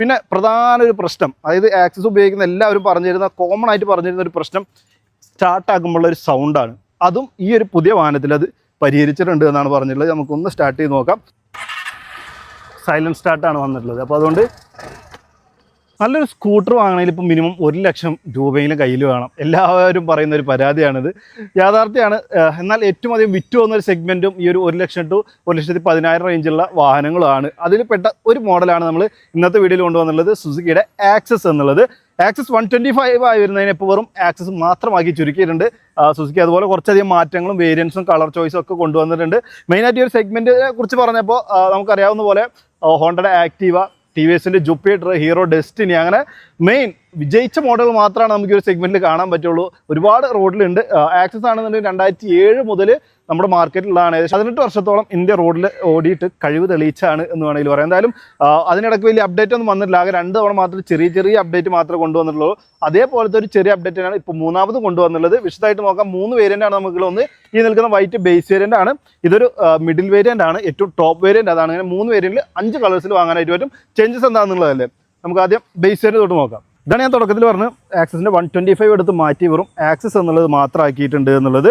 പിന്നെ പ്രധാന ഒരു പ്രശ്നം അതായത് ആക്സസ് ഉപയോഗിക്കുന്ന എല്ലാവരും പറഞ്ഞിരുന്ന കോമൺ ആയിട്ട് പറഞ്ഞിരുന്ന ഒരു പ്രശ്നം സ്റ്റാർട്ട് ആക്കുമ്പോഴുള്ള ഒരു സൗണ്ടാണ് അതും ഈ ഒരു പുതിയ വാഹനത്തിൽ അത് പരിഹരിച്ചിട്ടുണ്ട് എന്നാണ് പറഞ്ഞിട്ടുള്ളത്. നമുക്കൊന്ന് സ്റ്റാർട്ട് ചെയ്ത് നോക്കാം. സൈലന്റ് സ്റ്റാർട്ടാണ് വന്നിട്ടുള്ളത്. അപ്പോൾ അതുകൊണ്ട് നല്ലൊരു സ്കൂട്ടർ വാങ്ങണമെങ്കിൽ ഇപ്പം മിനിമം ഒരു ലക്ഷം രൂപയെങ്കിലും കയ്യിൽ വേണം. എല്ലാവരും പറയുന്ന ഒരു പരാതിയാണിത്. യാഥാർത്ഥ്യമാണ് എന്നാൽ ഏറ്റവും അധികം വിറ്റ് പോകുന്ന ഒരു സെഗ്മെന്റും ഈ ഒരു ഒരു ലക്ഷം ടു ഒരു ലക്ഷത്തി പതിനായിരം റേഞ്ചുള്ള വാഹനങ്ങളാണ്. അതിൽ പെട്ട ഒരു മോഡലാണ് നമ്മൾ ഇന്നത്തെ വീഡിയോയിൽ കൊണ്ടുവന്നുള്ളത് സുസുക്കിയുടെ ആക്സസ് എന്നുള്ളത്. ആക്സസ് വൺ ട്വന്റി ഫൈവ് ആയി വരുന്നതിന് ഇപ്പോൾ വെറും ആക്സസ് മാത്രമാക്കി ചുരുക്കിയിട്ടുണ്ട്. സുസുക്കി അതുപോലെ കുറച്ചധികം മാറ്റങ്ങളും വേരിയൻസും കളർ ചോയ്സും ഒക്കെ കൊണ്ടുവന്നിട്ടുണ്ട്. മെയിനായിട്ട് ഈ ഒരു സെഗ്മെന്റിനെ കുറിച്ച് പറഞ്ഞപ്പോൾ നമുക്കറിയാവുന്ന പോലെ ഹോണ്ടയുടെ ആക്റ്റീവ ടി വി എസിന്റെ ജുപ്പിറ്റർ ഹീറോ ഡെസ്റ്റിനി അങ്ങനെ മെയിൻ വിജയിച്ച മോഡൽ മാത്രമാണ് നമുക്ക് ഒരു സെഗ്മെന്റിൽ കാണാൻ പറ്റുള്ളൂ. ഒരുപാട് റോഡിലുണ്ട് ആക്സസ് ആണെന്നുണ്ടെങ്കിൽ രണ്ടായിരത്തി ഏഴ് മുതൽ നമ്മുടെ മാർക്കറ്റിലുള്ളതാണ്. ഏകദേശം പതിനെട്ട് വർഷത്തോളം ഇന്ത്യ റോഡിൽ ഓടിയിട്ട് കഴിവ് തെളിയിച്ചാണ് എന്ന് വേണമെങ്കിൽ പറയാം. എന്തായാലും അതിനിടയ്ക്ക് വലിയ അപ്ഡേറ്റ് ഒന്നും വന്നിട്ടില്ല. ആകെ രണ്ട് തവണ മാത്രം ചെറിയ ചെറിയ അപ്ഡേറ്റ് മാത്രമേ കൊണ്ടുവന്നിട്ടുള്ളൂ. അതേപോലത്തെ ഒരു ചെറിയ അപ്ഡേറ്റ് ആണ് ഇപ്പോൾ മൂന്നാമത് കൊണ്ടുവന്നുള്ളത് വിശദമായിട്ട് നോക്കാം. മൂന്ന് വേരിയന്റ് ആണ് നമുക്ക് ഒന്ന് ഈ നിൽക്കുന്ന വൈറ്റ് ബേസ് വേരിയന്റ് ആണ്. ഇതൊരു മിഡിൽ വേരിയന്റ് ആണ്. ഏറ്റവും ടോപ്പ് വേരിയന്റ് അതാണ് അങ്ങനെ മൂന്ന് വേരിയന്റിൽ അഞ്ച് കളേഴ്സിൽ വാങ്ങാനായിട്ട് പറ്റും. ചേഞ്ചസ് എന്താണെന്നുള്ളതല്ലേ നമുക്ക് ആദ്യം ബേസ് വേരിയന്റ് തൊട്ട് നോക്കാം. ഇതാണ് ഞാൻ തുടക്കത്തിൽ പറഞ്ഞ് ആക്സസിന്റെ വൺ ട്വന്റി ഫൈവ് എടുത്ത് മാറ്റി വെറും ആക്സസ് എന്നുള്ളത് മാത്രമാക്കിയിട്ടുണ്ട് എന്നുള്ളത്.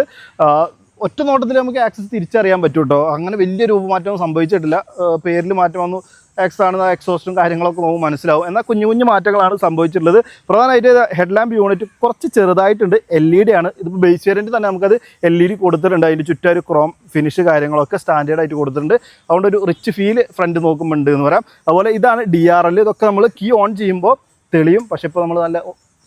ഒറ്റ നോട്ടത്തിൽ നമുക്ക് ആക്സസ് തിരിച്ചറിയാൻ പറ്റും കേട്ടോ അങ്ങനെ വലിയ രൂപമാറ്റം സംഭവിച്ചിട്ടില്ല. പേരിൽ മാറ്റം വന്നു. എക്സ് ആണ് എക്സോസ്റ്റും കാര്യങ്ങളൊക്കെ നമുക്ക് മനസ്സിലാവും. എന്നാൽ കുഞ്ഞു കുഞ്ഞു മാറ്റങ്ങളാണ് സംഭവിച്ചിട്ടുള്ളത്. പ്രധാനമായിട്ട് ഹെഡ് ലാമ്പ് യൂണിറ്റ് കുറച്ച് ചെറുതായിട്ടുണ്ട്. എൽ ഇ ഡി ആണ്. ഇതിപ്പോൾ ബേസ് വേരിയന്റ് തന്നെ നമുക്കത് എൽ ഇ ഡി കൊടുത്തിട്ടുണ്ട്. അതിന്റെ ചുറ്റും ഒരു ക്രോം ഫിനിഷ് കാര്യങ്ങളൊക്കെ സ്റ്റാൻഡേർഡ് ആയിട്ട് കൊടുത്തിട്ടുണ്ട്. അതുകൊണ്ട് ഒരു റിച്ച് ഫീൽ ഫ്രണ്ട് നോക്കുമ്പോൾ ഉണ്ട് എന്ന് പറയാം. അതുപോലെ ഇതാണ് ഡി ആർ എൽ ഇതൊക്കെ നമ്മൾ കീ ഓൺ ചെയ്യുമ്പോൾ തെളിയും. പക്ഷേ ഇപ്പോൾ നമ്മൾ നല്ല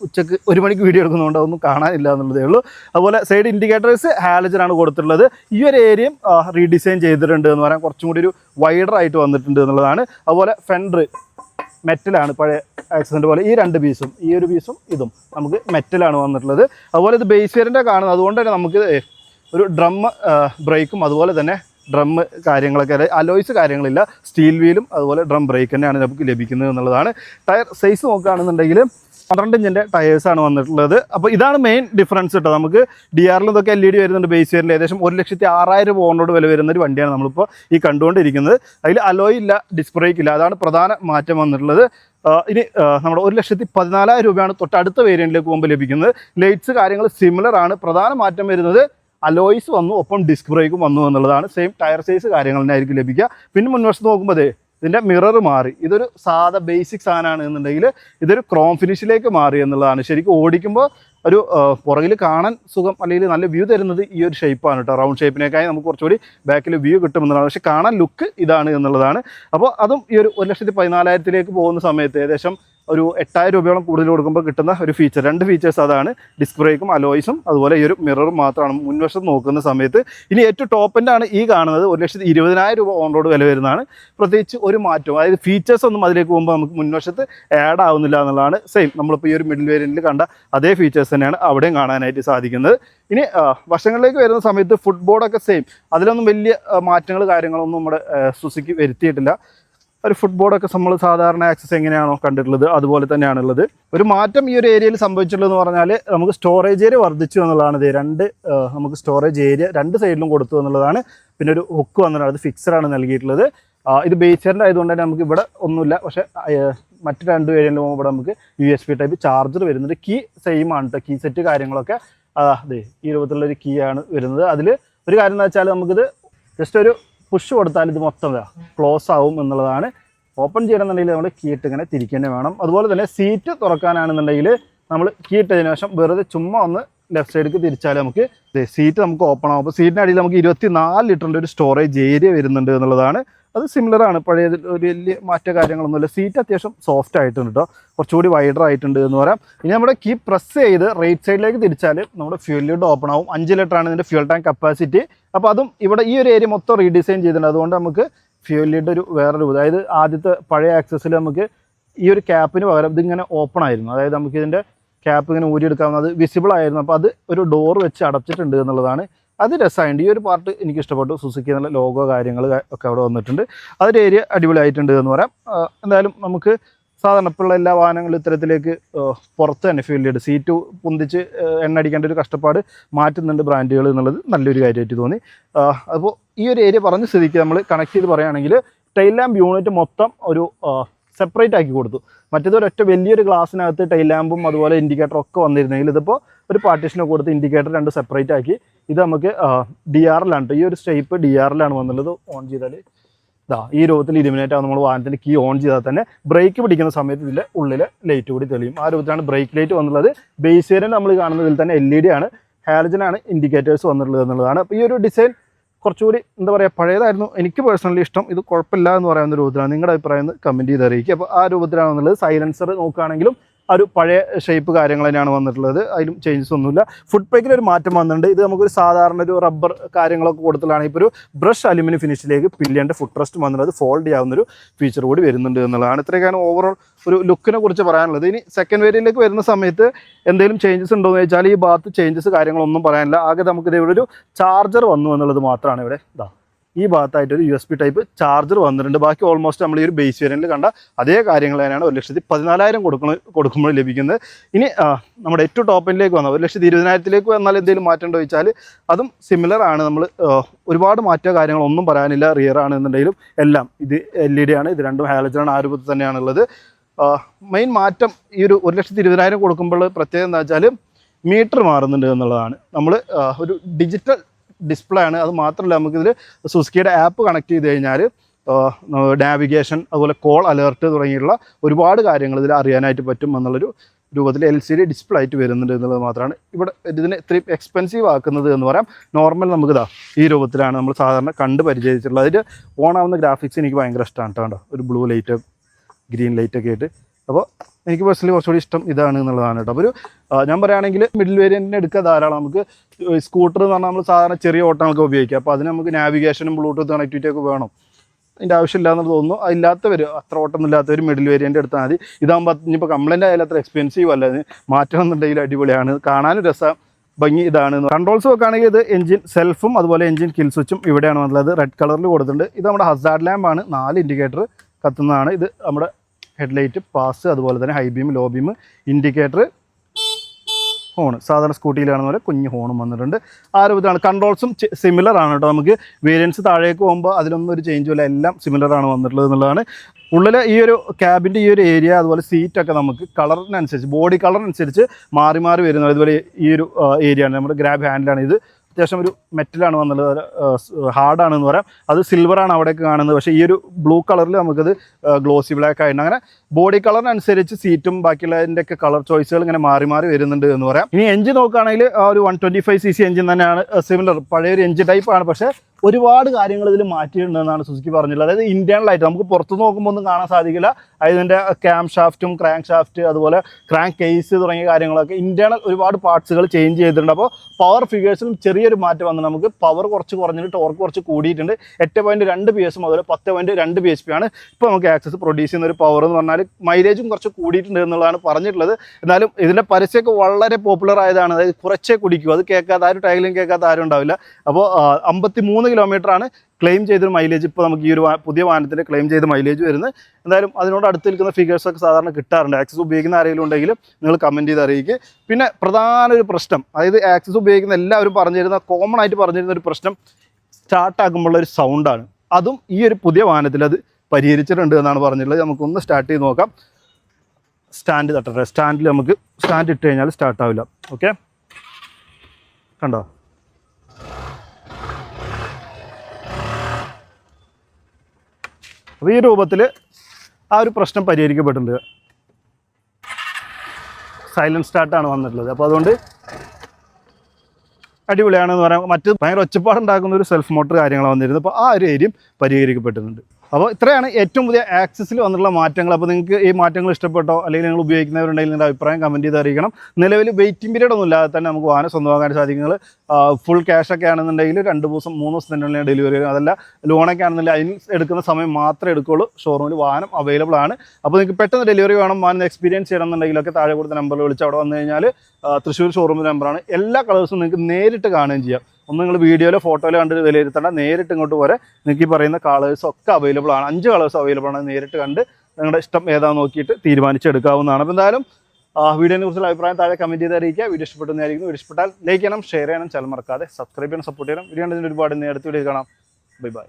ഉച്ചയ്ക്ക് ഒരു മണിക്ക് വീഡിയോ എടുക്കുന്നതുകൊണ്ട് അതൊന്നും കാണാനില്ല എന്നുള്ളതേ ഉള്ളൂ. അതുപോലെ സൈഡ് ഇൻഡിക്കേറ്റേഴ്സ് ഹാലജനാണ് കൊടുത്തിട്ടുള്ളത്. ഈ ഒരു ഏരിയയും റീഡിസൈൻ ചെയ്തിട്ടുണ്ട് എന്ന് പറയാൻ കുറച്ചും കൂടി ഒരു വൈഡർ ആയിട്ട് വന്നിട്ടുണ്ട് എന്നുള്ളതാണ്. അതുപോലെ ഫെൻഡർ മെറ്റലാണ് പഴയ ആക്സിഡന്റ് പോലെ ഈ രണ്ട് പീസും ഈ ഒരു പീസും ഇതും നമുക്ക് മെറ്റലാണ് വന്നിട്ടുള്ളത്. അതുപോലെ ഇത് ബേസ് വേരിന്റെ കാണുന്നത്. അതുകൊണ്ട് തന്നെ നമുക്ക് ഒരു ഡ്രം ബ്രേക്കും അതുപോലെ തന്നെ ഡ്രം കാര്യങ്ങളൊക്കെ അലോയ്സ് കാര്യങ്ങളില്ല സ്റ്റീൽ വീലും അതുപോലെ ഡ്രം ബ്രേക്ക് തന്നെയാണ് നമുക്ക് ലഭിക്കുന്നത് എന്നുള്ളതാണ്. ടയർ സൈസ് നോക്കുകയാണെന്നുണ്ടെങ്കിൽ പന്ത്രണ്ട് ഇഞ്ചിന്റെ ടയേഴ്സാണ് വന്നിട്ടുള്ളത്. അപ്പോൾ ഇതാണ് മെയിൻ ഡിഫറൻസ് കേട്ടോ നമുക്ക് ഡി ആറിൽ ഇതൊക്കെ എൽ ഇ ഡി വരുന്നുണ്ട് ബേസ് വേരിൽ ഏകദേശം ഒരു ലക്ഷത്തി ആറായിരം പോണോട് വില വരുന്ന ഒരു വണ്ടിയാണ് നമ്മളിപ്പോൾ ഈ കണ്ടുകൊണ്ടിരിക്കുന്നത്. അതിൽ അലോയ് ഇല്ല ഡിസ്ക് ബ്രേക്ക് ഇല്ല. അതാണ് പ്രധാന മാറ്റം വന്നിട്ടുള്ളത്. ഇനി നമ്മുടെ ഒരു ലക്ഷത്തി പതിനാലായിരം രൂപയാണ് തൊട്ടടുത്ത വേരിയന്റിലേക്ക് പോകുമ്പോൾ ലഭിക്കുന്നത്. ലൈറ്റ്സ് കാര്യങ്ങൾ സിമിലർ ആണ്. പ്രധാന മാറ്റം വരുന്നത് അലോയ്സ് വന്നു ഒപ്പം ഡിസ്ക് ബ്രേക്കും വന്നു എന്നുള്ളതാണ്. സെയിം ടയർ സൈസ് കാര്യങ്ങൾ തന്നെ ആയിരിക്കും ലഭിക്കുക. പിന്നെ മുൻവശത്ത് നോക്കുമ്പോൾ ഇതിന്റെ മിറർ മാറി. ഇതൊരു സാധാ ബേസിക് സാധനമാണ് എന്നുണ്ടെങ്കിൽ ഇതൊരു ക്രോം ഫിനിഷിലേക്ക് മാറി എന്നുള്ളതാണ്. ശരിക്കും ഓടിക്കുമ്പോൾ ഒരു പുറകിൽ കാണാൻ സുഖം അല്ലെങ്കിൽ നല്ല വ്യൂ തരുന്നത് ഈ ഒരു ഷേപ്പാണ് കേട്ടോ റൗണ്ട് ഷേപ്പിനേക്കായി നമുക്ക് കുറച്ചുകൂടി ബാക്കിൽ വ്യൂ കിട്ടുമെന്നുള്ളതാണ്. പക്ഷേ കാണാൻ ലുക്ക് ഇതാണ് എന്നുള്ളതാണ്. അപ്പോൾ അതും ഈ ഒരു ഒരു ലക്ഷത്തി പതിനാലായിരത്തിലേക്ക് പോകുന്ന സമയത്ത് ഏകദേശം ഒരു എട്ടായിരം രൂപയോളം കൂടുതൽ കൊടുക്കുമ്പോൾ കിട്ടുന്ന ഒരു ഫീച്ചർ രണ്ട് ഫീച്ചേഴ്സ് അതാണ് ഡിസ്ക് ബ്രേക്കും അലോയ്സും അതുപോലെ ഈ ഒരു മിററും മാത്രമാണ് മുൻവശത്ത് നോക്കുന്ന സമയത്ത്. ഇനി ഏറ്റവും ടോപ്പ് ആണ് ഈ കാണുന്നത്. ഒരു ലക്ഷത്തി ഇരുപതിനായിരം രൂപ ഓൺ റോഡ് വില വരുന്നതാണ്. പ്രത്യേകിച്ച് ഒരു മാറ്റവും അതായത് ഫീച്ചേഴ്സ് ഒന്നും അതിലേക്ക് പോകുമ്പോൾ നമുക്ക് മുൻവശത്ത് ആഡ് ആവുന്നില്ല എന്നുള്ളതാണ്. സെയിം നമ്മളിപ്പോൾ ഈ ഒരു മിഡിൽ വേരിയന്റിൽ കണ്ട അതേ ഫീച്ചേഴ്സ് തന്നെയാണ് അവിടെയും കാണാനായിട്ട് സാധിക്കുന്നത്. ഇനി വശങ്ങളിലേക്ക് വരുന്ന സമയത്ത് ഫുട്ബോളൊക്കെ സെയിം അതിലൊന്നും വലിയ മാറ്റങ്ങൾ കാര്യങ്ങളൊന്നും നമ്മുടെ സുസുക്കി വരുത്തിയിട്ടില്ല. ഒരു ഫുട്ബോളൊക്കെ നമ്മൾ സാധാരണ ആക്സസ് എങ്ങനെയാണോ കണ്ടിട്ടുള്ളത് അതുപോലെ തന്നെയാണുള്ളത്. ഒരു മാറ്റം ഈ ഒരു ഏരിയയിൽ സംഭവിച്ചിട്ടുള്ളതെന്ന് പറഞ്ഞാൽ നമുക്ക് സ്റ്റോറേജ് ഏരിയ വർദ്ധിച്ചു എന്നുള്ളതാണ് ഇത്. രണ്ട് നമുക്ക് സ്റ്റോറേജ് ഏരിയ രണ്ട് സൈഡിലും കൊടുത്തു എന്നുള്ളതാണ്. പിന്നെ ഒരു ഹുക്ക് വന്നിട്ടുണ്ട് അത് ഫിക്സറാണ് നൽകിയിട്ടുള്ളത്. ഇത് ബേച്ചറിന്റെ ആയതുകൊണ്ട് തന്നെ നമുക്ക് ഇവിടെ ഒന്നുമില്ല. പക്ഷേ മറ്റു രണ്ട് വേരിയന്റിലും ഇവിടെ നമുക്ക് U S P type charger വരുന്നുണ്ട്. കീ സെയിം ആണ് കേട്ടോ കീ സെറ്റ് കാര്യങ്ങളൊക്കെ. അതെ ഈ രൂപത്തിലുള്ള ഒരു കീ ആണ് വരുന്നത്. അതിൽ ഒരു കാര്യം എന്ന് വെച്ചാൽ നമുക്കിത് ജസ്റ്റ് ഒരു പുഷ് കൊടുത്താൽ ഇത് മൊത്തം ക്ലോസ് ആവും എന്നുള്ളതാണ്. ഓപ്പൺ ചെയ്യണമെന്നുണ്ടെങ്കിൽ നമ്മൾ കീട്ട് ഇങ്ങനെ തിരിക്കേണ്ടി വേണം. അതുപോലെ തന്നെ സീറ്റ് തുറക്കാനാണെന്നുണ്ടെങ്കിൽ നമ്മൾ കീട്ടതിന് ശേഷം വെറുതെ ചുമ്മാ ഒന്ന് ലെഫ്റ്റ് സൈഡിലേക്ക് തിരിച്ചാൽ നമുക്ക് സീറ്റ് നമുക്ക് ഓപ്പൺ ആവും. അപ്പോൾ സീറ്റിന്റെ അടിയിൽ നമുക്ക് ഇരുപത്തി നാല് ലിറ്ററിന്റെ ഒരു സ്റ്റോറേജ് ഏരിയ വരുന്നുണ്ട് എന്നുള്ളതാണ് അത് സിമിലർ ആണ്. പഴയ ഒരു വലിയ മാറ്റ കാര്യങ്ങളൊന്നുമില്ല സീറ്റ് അത്യാവശ്യം സോഫ്റ്റ് ആയിട്ടുണ്ട് കേട്ടോ കുറച്ചുകൂടി വൈഡർ ആയിട്ടുണ്ട് എന്ന് പറയാം. ഇനി നമ്മുടെ കീ പ്രസ് ചെയ്ത് റൈറ്റ് സൈഡിലേക്ക് തിരിച്ചാൽ നമ്മുടെ ഫ്യൂൽ ലിഡ് ഓപ്പൺ ആവും. അഞ്ച് ആണ് ഇതിന്റെ ഫ്യൂൽ ടാങ്ക് കപ്പാസിറ്റി അപ്പോൾ അതും ഇവിടെ ഈ ഒരു ഏരിയ മൊത്തം റീഡിസൈൻ ചെയ്തിട്ടുണ്ട്. അതുകൊണ്ട് നമുക്ക് ഫ്യൂൽ ലിഡ് ഒരു വേറെ രൂപ അതായത് ആദ്യത്തെ പഴയ ആക്സസ്സിൽ നമുക്ക് ഈ ഒരു ക്യാപ്പിന് പകരം ഇതിങ്ങനെ ഓപ്പൺ ആയിരുന്നു. അതായത് നമുക്ക് ഇതിന്റെ ക്യാപ്പ് ഇങ്ങനെ ഊരിയെടുക്കാവുന്നത് വിസിബിൾ ആയിരുന്നു. അപ്പോൾ അത് ഒരു ഡോർ വെച്ച് അടച്ചിട്ടുണ്ട് എന്നുള്ളതാണ് അത് രസമുണ്ട് ഈ ഒരു പാർട്ട് എനിക്ക് ഇഷ്ടപ്പെട്ടു സുസുക്കി നല്ല ലോഗോ കാര്യങ്ങൾ ഒക്കെ അവിടെ വന്നിട്ടുണ്ട്. അതൊരു ഏരിയ അടിപൊളിയായിട്ടുണ്ട് എന്ന് പറയാം. എന്തായാലും നമുക്ക് സാധാരണ ഇപ്പോഴുള്ള എല്ലാ വാഹനങ്ങളും ഇത്തരത്തിലേക്ക് പുറത്ത് തന്നെ ഫീൽ ചെയ്ത് സീറ്റ് പൊന്തിച്ച് എണ്ണടിക്കേണ്ട ഒരു കഷ്ടപ്പാട് മാറ്റുന്നുണ്ട് ബ്രാൻഡുകൾ എന്നുള്ളത്. നല്ലൊരു കാര്യമായിട്ട് തോന്നി. അപ്പോൾ ഈ ഒരു ഏരിയ പറഞ്ഞ സ്ഥിതിക്ക് നമ്മൾ കണക്ട് ചെയ്ത് പറയുകയാണെങ്കിൽ ടൈൽ യൂണിറ്റ് മൊത്തം ഒരു സെപ്പറേറ്റ് ആക്കി കൊടുത്തു. മറ്റേത് ഒരൊറ്റ വലിയൊരു ഗ്ലാസ്സിനകത്ത് ടൈലാമ്പും അതുപോലെ ഇൻഡിക്കേറ്റർ ഒക്കെ വന്നിരുന്നെങ്കിൽ ഇതിപ്പോൾ ഒരു പാർട്ടീഷനൊക്കെ കൊടുത്ത് ഇൻഡിക്കേറ്റർ രണ്ട് സെപ്പറേറ്റ് ആക്കി ഇത് നമുക്ക് ഡി ആറിലാണ് ഈ ഒരു സ്റ്റേപ്പ് ഡി ആറിലാണ് വന്നുള്ളത് ഓൺ ചെയ്താൽ ഇതാ ഈ രൂപത്തിൽ ഇലിമിനേറ്റ് ആവും. നമ്മൾ വാഹനത്തിന്റെ കീ ഓൺ ചെയ്താൽ തന്നെ ബ്രേക്ക് പിടിക്കുന്ന സമയത്ത് ഇതിന്റെ ഉള്ളിൽ ലൈറ്റ് കൂടി തെളിയും. ആ രൂപത്തിലാണ് ബ്രേക്ക് ലൈറ്റ് വന്നുള്ളത് ബേസ് വേരിയന്റ് നമ്മൾ കാണുന്നതിൽ തന്നെ എൽ ഇ ഡി ആണ്. ഹാലജനാണ് ഇൻഡിക്കേറ്റേഴ്സ് വന്നിട്ടുള്ളത് എന്നുള്ളതാണ്. അപ്പോൾ ഈ ഒരു ഡിസൈൻ കുറച്ചുകൂടി എന്താ പറയുക പഴയതായിരുന്നു. എനിക്ക് പേഴ്സണലി ഇഷ്ടം. ഇത് കുഴപ്പമില്ല എന്ന് പറയുന്ന രൂപത്തിലാണ് നിങ്ങളുടെ അഭിപ്രായം കമന്റ് ചെയ്ത് അറിയിക്കുക. അപ്പോൾ ആ രൂപത്തിലാണെന്നുള്ളത് സൈലൻസർ നോക്കുകയാണെങ്കിലും ആ ഒരു പഴയ ഷേപ്പ് കാര്യങ്ങൾ തന്നെയാണ് വന്നിട്ടുള്ളത്. അതിലും ചേഞ്ചസ് ഒന്നുമില്ല. ഫുഡ് പേക്കിൽ ഒരു മാറ്റം വന്നിട്ടുണ്ട്. ഇത് നമുക്കൊരു സാധാരണ ഒരു റബ്ബർ കാര്യങ്ങളൊക്കെ കൊടുത്തിട്ടാണ് ഇപ്പോൾ ഒരു ബ്രഷ് അലുമിനിയം ഫിനിഷിലേക്ക് പില്ലിയന്റെ ഫുഡ് റെസ്റ്റ് വന്നിട്ടുണ്ട് ഫോൾഡ് ചെയ്യാവുന്നൊരു ഫീച്ചർ കൂടി വരുന്നുണ്ട് എന്നുള്ളതാണ്. ഇത്രയൊക്കെയാണ് ഓവറോൾ ഒരു ലുക്കിനെ കുറിച്ച് പറയാനുള്ളത്. ഇനി സെക്കൻഡ് വേരിയലിലേക്ക് വരുന്ന സമയത്ത് എന്തെങ്കിലും ചേഞ്ചസ് ഉണ്ടോ എന്ന് വെച്ചാൽ ഈ ഭാഗത്ത് ചേഞ്ചസ് കാര്യങ്ങളൊന്നും പറയാനില്ല. ആകെ നമുക്ക് ഇത് ഇവിടെ ഒരു ചാർജർ വന്നു എന്നുള്ളത് മാത്രമാണ് ഇവിടെ. ഇതാ ഈ ഭാഗത്തായിട്ട് ഒരു U S B type charger വന്നിട്ടുണ്ട്. ബാക്കി ഓൾമോസ്റ്റ് നമ്മൾ ഈ ഒരു ബേസ് വേരിയന്റിൽ കണ്ട അതേ കാര്യങ്ങൾ തന്നെയാണ് ഒരു ലക്ഷത്തി പതിനാലായിരം കൊടുക്കുന്ന കൊടുക്കുമ്പോൾ ലഭിക്കുന്നത്. ഇനി നമ്മുടെ ഏറ്റവും ടോപ്പിലേക്ക് വന്ന ഒരു ലക്ഷത്തി ഇരുപതിനായിരത്തിലേക്ക് വന്നാൽ എന്തെങ്കിലും മാറ്റം ഉണ്ടോ ചോദിച്ചാൽ അതും സിമിലർ ആണ്. നമ്മൾ ഒരുപാട് മാറ്റ കാര്യങ്ങളൊന്നും പറയാനില്ല. റിയർ ആണ് എന്നുണ്ടെങ്കിലും എല്ലാം ഇത് എൽ ഇ ഡി ആണ്. ഇത് രണ്ടും ഹാലജനാണ് ആ രൂപത്തിൽ തന്നെയാണുള്ളത് മെയിൻ മാറ്റം ഈ ഒരു ഒരു ലക്ഷത്തി ഇരുപതിനായിരം കൊടുക്കുമ്പോൾ പ്രത്യേകം എന്താ വെച്ചാൽ മീറ്റർ മാറുന്നുണ്ട് എന്നുള്ളതാണ്. നമ്മൾ ഒരു ഡിജിറ്റൽ ഡിസ്പ്ലേ ആണ് അത് മാത്രമല്ല നമുക്കിതിൽ സുസ്കിയുടെ ആപ്പ് കണക്ട് ചെയ്ത് കഴിഞ്ഞാൽ നാവിഗേഷൻ അതുപോലെ കോൾ അലേർട്ട് തുടങ്ങിയുള്ള ഒരുപാട് കാര്യങ്ങൾ ഇതിൽ അറിയാനായിട്ട് പറ്റും എന്നുള്ളൊരു രൂപത്തിൽ എൽ സി ഡി ഡിസ്പ്ലേ ആയിട്ട് വരുന്നുണ്ട് എന്നുള്ളത് മാത്രമാണ്. ഇവിടെ ഇതിനെ ഇത്രയും എക്സ്പെൻസീവ് ആക്കുന്നത് എന്ന് പറയാം. നോർമൽ നമുക്കിതാ ഈ രൂപത്തിലാണ് നമ്മൾ സാധാരണ കണ്ട് പരിചയിച്ചിട്ടുള്ളത്. അതിൽ ഓണാവുന്ന ഗ്രാഫിക്സ് എനിക്ക് ഭയങ്കര ഇഷ്ടമാണ് കേട്ടോ. ഒരു ബ്ലൂ ലൈറ്റ് ഗ്രീൻ ലൈറ്റൊക്കെ ആയിട്ട് അപ്പോൾ എനിക്ക് പേഴ്സണലി കുറച്ചുകൂടി ഇഷ്ടം ഇതാണ് എന്നുള്ളതാണ് കേട്ടോ. അപ്പോൾ ഒരു ഞാൻ പറയുകയാണെങ്കിൽ മിഡിൽ വേരിയന്റിന് എടുക്കുക ധാരാളം. നമുക്ക് സ്കൂട്ടർ എന്ന് പറഞ്ഞാൽ നമ്മൾ സാധാരണ ചെറിയ ഓട്ടങ്ങളൊക്കെ ഉപയോഗിക്കുക. അപ്പോൾ അതിന് നമുക്ക് നാവിഗേഷനും ബ്ലൂടൂത്ത് കണക്ടിവിറ്റി ഒക്കെ വേണം. അതിന്റെ ആവശ്യമില്ല തോന്നുന്നു. അതില്ലാത്തവർ അത്ര ഓട്ടം ഇല്ലാത്തവർ മിഡിൽ വേരിയന്റ് എടുത്താൽ മതി. ഇതാകുമ്പോൾ ഇനിയിപ്പോൾ കംപ്ലൈന്റ് ആയാലും അത്ര എക്സ്പെൻസീവ് അല്ല. മാറ്റണം എന്നുണ്ടെങ്കിൽ അടിപൊളിയാണ്. കാണാനും രസം ഭംഗി ഇതാണ്. കൺട്രോൾസ് നോക്കുകയാണെങ്കിൽ ഇത് എഞ്ചിൻ സെൽഫും അതുപോലെ എഞ്ചിൻ കിൽ സ്വിച്ചും ഇവിടെയാണ് വന്നുള്ളത് റെഡ് കളറിൽ കൊടുത്തിട്ടുണ്ട്. ഇത് നമ്മുടെ ഹസാർഡ് ലാമ്പാണ് നാല് ഇൻഡിക്കേറ്റർ കത്തുന്നതാണ്. ഇത് നമ്മുടെ ഹെഡ്ലൈറ്റ് പാസ് അതുപോലെ തന്നെ high beam low beam indicator horn സാധാരണ സ്കൂട്ടിയിലാണെന്ന് പോലെ കുഞ്ഞ് ഹോണും വന്നിട്ടുണ്ട്. ആ രൂപത്തിലാണ് കൺട്രോൾസും സിമിലർ ആണ് കേട്ടോ നമുക്ക്. വേരിയൻസ് താഴേക്ക് പോകുമ്പോൾ അതിലൊന്നും ഒരു ചേഞ്ചും ഇല്ല. എല്ലാം സിമിലർ ആണ് വന്നിട്ടുള്ളത് എന്നുള്ളതാണ്. ഉള്ളിൽ ഈ ഒരു ക്യാബിന്റെ ഈ ഒരു ഏരിയ അതുപോലെ സീറ്റൊക്കെ നമുക്ക് കളറിനനുസരിച്ച് ബോഡി കളറിനനുസരിച്ച് മാറി മാറി വരുന്നത് അതുപോലെ ഈ ഒരു ഏരിയ ആണ്. നമ്മുടെ ഗ്രാബ് ഹാൻഡിലാണ് ഇത്. അത്യാവശ്യം ഒരു മെറ്റലാണ് വന്നുള്ളത്. ഹാർഡാണെന്ന് പറയാം. അത് സിൽവറാണ് അവിടെയൊക്കെ കാണുന്നത്. പക്ഷേ ഈ ഒരു ബ്ലൂ കളറിൽ നമുക്കത് ഗ്ലോസി ബ്ലാക്ക് ആയിട്ടുണ്ട്. അങ്ങനെ ബോഡി കളറിനനുസരിച്ച് സീറ്റും ബാക്കിയുള്ളതിന്റെ ഒക്കെ കളർ ചോയ്സുകൾ ഇങ്ങനെ മാറി മാറി വരുന്നുണ്ട് എന്ന് പറയാം. ഇനി എഞ്ചിൻ നോക്കുകയാണെങ്കിൽ ആ ഒരു one twenty five C C engine തന്നെയാണ് സിമിലർ. പഴയൊരു എഞ്ചിൻ ടൈപ്പാണ്. പക്ഷേ ഒരുപാട് കാര്യങ്ങൾ ഇതിൽ മാറ്റിയിട്ടുണ്ടെന്നാണ് സുസുക്കി പറഞ്ഞിട്ടുള്ളത്. അതായത് ഇന്റേണൽ ആയിട്ട് നമുക്ക് പുറത്ത് നോക്കുമ്പോൾ ഒന്നും കാണാൻ സാധിക്കില്ല. അതിന്റെ ക്യാം ഷാഫ്റ്റും ക്രാങ്ക് ഷാഫ്റ്റ് അതുപോലെ ക്രാങ്ക് കേസ് തുടങ്ങിയ കാര്യങ്ങളൊക്കെ ഇന്റേണൽ ഒരുപാട് പാർട്സുകൾ ചേഞ്ച് ചെയ്തിട്ടുണ്ട്. അപ്പോൾ പവർ ഫിഗേഴ്സിലും ചെറിയൊരു മാറ്റം വന്നു നമുക്ക് പവർ കുറച്ച് കുറഞ്ഞിട്ട് ടോർക്ക് കുറച്ച് കൂടിയിട്ടുണ്ട്. എട്ട് പോയിന്റ് രണ്ട് പി എസ് മുതൽ പത്ത് പോയിന്റ് രണ്ട് പി എസ് പി ആണ്. ഇപ്പോൾ നമുക്ക് ആക്സസ് പ്രൊഡ്യൂസ് ചെയ്യുന്ന ഒരു പവർ എന്ന് പറഞ്ഞാൽ മൈലേജും കുറച്ച് കൂടിയിട്ടുണ്ട് എന്നുള്ളതാണ് പറഞ്ഞിട്ടുള്ളത്. എന്നാലും ഇതിന്റെ പരസ്യമൊക്കെ വളരെ പോപ്പുലർ ആയതാണ്. അതായത് കുറച്ചേ കുടിക്കൂ. അത് കേൾക്കാത്ത ആരും ടൈലും കേൾക്കാത്ത ആരും ഉണ്ടാവില്ല. അപ്പോൾ അമ്പത്തി മൂന്ന് കിലോമീറ്റർ ആണ് ക്ലെയിം ചെയ്തൊരു മൈലേജ് ഇപ്പോൾ നമുക്ക് ഈ ഒരു പുതിയ വാഹനത്തിന്റെ ക്ലെയിം ചെയ്ത മൈലേജ് വരുന്നത്. എന്തായാലും അതിനോട് അടുത്ത് നിൽക്കുന്ന ഫിഗേഴ്സൊക്കെ സാധാരണ കിട്ടാറുണ്ട്. ആക്സസ് ഉപയോഗിക്കുന്ന ആരെങ്കിലും ഉണ്ടെങ്കിൽ നിങ്ങൾ കമന്റ് ചെയ്ത് അറിയിക്കുക. പിന്നെ പ്രധാന ഒരു പ്രശ്നം അതായത് ആക്സസ് ഉപയോഗിക്കുന്ന എല്ലാവരും പറഞ്ഞിരുന്ന കോമൺ ആയിട്ട് പറഞ്ഞിരുന്ന ഒരു പ്രശ്നം സ്റ്റാർട്ടാക്കുമ്പോഴുള്ള ഒരു സൗണ്ടാണ് അതും ഈ ഒരു പുതിയ വാഹനത്തിൽ അത് പരിഹരിച്ചിട്ടുണ്ട് എന്നാണ് പറഞ്ഞിട്ടുള്ളത്. നമുക്കൊന്ന് സ്റ്റാർട്ട് ചെയ്ത് നോക്കാം. സ്റ്റാൻഡ് തട്ടട്ടെ. സ്റ്റാൻഡിൽ നമുക്ക് സ്റ്റാൻഡ് ഇട്ട് കഴിഞ്ഞാൽ സ്റ്റാർട്ടാവില്ല ഓക്കെ കണ്ടോ? അപ്പോൾ ഈ രൂപത്തിൽ ആ ഒരു പ്രശ്നം പരിഹരിക്കപ്പെട്ടിട്ടുണ്ട്. സൈലന്റ് സ്റ്റാർട്ടാണ് വന്നിട്ടുള്ളത്. അപ്പോൾ അതുകൊണ്ട് അടിപൊളിയാണെന്ന് പറയാം. മറ്റ് ഭയങ്കര ഒച്ചപ്പാടുണ്ടാക്കുന്ന ഒരു സെൽഫ് മോട്ടർ കാര്യങ്ങളാണ് വന്നിരുന്നത്. അപ്പോൾ ആ ഒരു ഏരിയയും പരിഹരിക്കപ്പെട്ടിട്ടുണ്ട്. അപ്പോൾ ഇത്രയാണ് ഏറ്റവും പുതിയ ആക്സസിൽ വന്നിട്ടുള്ള മാറ്റങ്ങൾ. അപ്പോൾ നിങ്ങൾക്ക് ഈ മാറ്റങ്ങൾ ഇഷ്ടപ്പെട്ടോ അല്ലെങ്കിൽ നിങ്ങൾ ഉപയോഗിക്കുന്നവരുണ്ടെങ്കിൽ നിങ്ങളുടെ അഭിപ്രായം കമന്റ് ചെയ്ത് അറിയിക്കണം നിലവിൽ വെയിറ്റിംഗ് പീരീഡ് ഒന്നും ഇല്ലാതെ തന്നെ നമുക്ക് വാഹനം സ്വന്തമാക്കാൻ സാധിക്കും ഫുൾ ക്യാഷ് ഒക്കെ ആണെന്നുണ്ടെങ്കിൽ രണ്ട് ദിവസം മൂന്ന് ദിവസത്തിനുള്ളിൽ ഡെലിവറി വരും. അതല്ല ലോണൊക്കെ ആണെന്നുണ്ടെങ്കിൽ അതിന് എടുക്കുന്ന സമയം മാത്രമേ എടുക്കുകയുള്ളൂ ഷോറൂമിൽ വാഹനം അവൈലബിൾ ആണ്. അപ്പോൾ നിങ്ങൾക്ക് പെട്ടെന്ന് ഡെലിവറി വേണം വാഹനം എക്സ്പീരിയൻസ് ചെയ്യണമെന്നുണ്ടെങ്കിലൊക്കെ താഴെ കൊടുത്ത നമ്പറിൽ വിളിച്ച് അവിടെ വന്നു കഴിഞ്ഞാൽ തൃശ്ശൂർ ഷോറൂമിന്റെ നമ്പറാണ് എല്ലാ കളേഴ്സും നിങ്ങൾക്ക് നേരിട്ട് കാണുകയും ചെയ്യാം. ഒന്ന് നിങ്ങൾ വീഡിയോയിലോ ഫോട്ടോയിലോ കണ്ട് വിലയിരുത്തേണ്ട. നേരിട്ട് ഇങ്ങോട്ട് പോരെ. നിങ്ങൾക്ക് ഈ പറയുന്ന കളേഴ്സ് ഒക്കെ അവൈലബിൾ ആണ്. അഞ്ച് കളേഴ്സ് അവൈലബിൾ ആണ്. നേരിട്ട് കണ്ട് നിങ്ങളുടെ ഇഷ്ടം ഏതാണെന്ന് നോക്കിയിട്ട് തീരുമാനിച്ചെടുക്കാവുന്നതാണ്. അപ്പോൾ എന്തായാലും വീഡിയോനെ കുറിച്ചുള്ള അഭിപ്രായം താഴെ കമന്റ് ചെയ്ത് അറിയിക്കുക വീഡിയോ ഇഷ്ടപ്പെട്ടെന്നായിരിക്കും വീഡിയോ ഇഷ്ടപ്പെട്ടാൽ ലൈക്ക് ചെയ്യണം ഷെയർ ചെയ്യണം. ചില മറക്കാതെ സബ്സ്ക്രൈബ് ചെയ്യണം സപ്പോർട്ട് ചെയ്യണം. വീഡിയോ കണ്ടതിന് ഒരുപാട് നേരത്തെ വീഡിയോ കാണാം. Bye bye